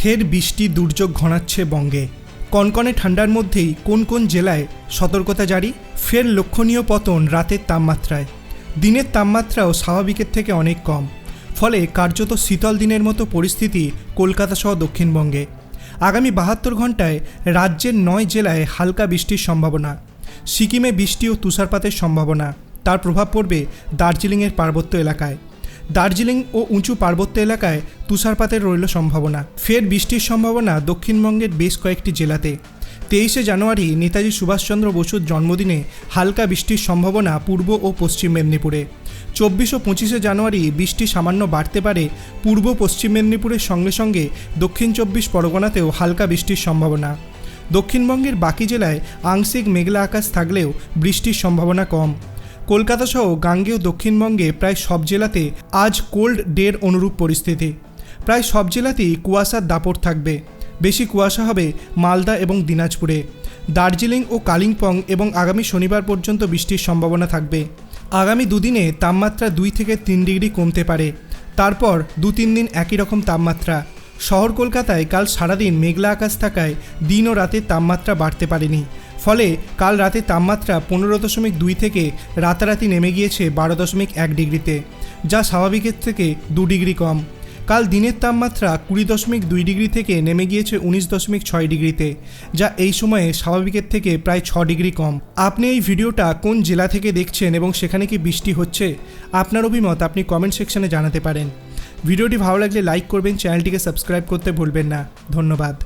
ফের বৃষ্টি দুর্যোগ ঘনাচ্ছে বঙ্গে। কনকনে ঠান্ডার মধ্যেই কোন কোন জেলায় সতর্কতা জারি? ফের লক্ষণীয় পতন রাতের তাপমাত্রায়। দিনের তাপমাত্রাও স্বাভাবিকের থেকে অনেক কম। ফলে কার্যত শীতল দিনের মতো পরিস্থিতি কলকাতা সহ দক্ষিণবঙ্গে। আগামী বাহাত্তর ঘন্টায় রাজ্যের নয় জেলায় হালকা বৃষ্টির সম্ভাবনা। সিকিমে বৃষ্টি ও তুষারপাতের সম্ভাবনা। তার প্রভাব পড়বে দার্জিলিংয়ের পার্বত্য এলাকায়। দার্জিলিং ও উঁচু পার্বত্য এলাকায় তুষারপাতের রইল সম্ভাবনা। ফের বৃষ্টির সম্ভাবনা দক্ষিণবঙ্গের বেশ কয়েকটি জেলাতে। তেইশে জানুয়ারি নেতাজি সুভাষচন্দ্র বসুর জন্মদিনে হালকা বৃষ্টির সম্ভাবনা পূর্ব ও পশ্চিম মেদিনীপুরে। চব্বিশ ও পঁচিশে জানুয়ারি বৃষ্টি সামান্য বাড়তে পারে পূর্ব পশ্চিম মেদিনীপুরের সঙ্গে সঙ্গে দক্ষিণ চব্বিশ পরগনাতেও হালকা বৃষ্টির সম্ভাবনা। দক্ষিণবঙ্গের বাকি জেলায় আংশিক মেঘলা আকাশ থাকলেও বৃষ্টির সম্ভাবনা কম। কলকাতা সহ গাঙ্গেয় দক্ষিণবঙ্গে প্রায় সব জেলাতে আজ কোল্ড ডের অনুরূপ পরিস্থিতি। প্রায় সব জেলাতেই কুয়াশার দাপট থাকবে। বেশি কুয়াশা হবে মালদা এবং দিনাজপুরে। দার্জিলিং ও কালিম্পং এবং আগামী শনিবার পর্যন্ত বৃষ্টির সম্ভাবনা থাকবে। আগামী দুদিনে তাপমাত্রা দুই থেকে তিন ডিগ্রি কমতে পারে। তারপর দু তিন দিন একই রকম তাপমাত্রা। শহর কলকাতায় কাল সারাদিন মেঘলা আকাশ থাকায় দিন ও রাতের তাপমাত্রা বাড়তে পারেনি। ফলে কাল রাতে তাপমাত্রা পনেরো দশমিক দুই থেকে রাতারাতি নেমে গিয়েছে বারো দশমিক এক ডিগ্রিতে, যা স্বাভাবিকের থেকে দু ডিগ্রি কম। কাল দিনের তাপমাত্রা কুড়ি দশমিক দুই ডিগ্রি থেকে নেমে গিয়েছে উনিশ দশমিক ছয় ডিগ্রিতে, যা এই সময়ে স্বাভাবিকের থেকে প্রায় ছ ডিগ্রি কম। আপনি এই ভিডিওটা কোন জেলা থেকে দেখছেন এবং সেখানে কি বৃষ্টি হচ্ছে, আপনার অভিমত আপনি কমেন্ট সেকশনে জানাতে পারেন। ভিডিওটি ভালো লাগলে লাইক করবেন, চ্যানেলটিকে সাবস্ক্রাইব করতে ভুলবেন না। ধন্যবাদ।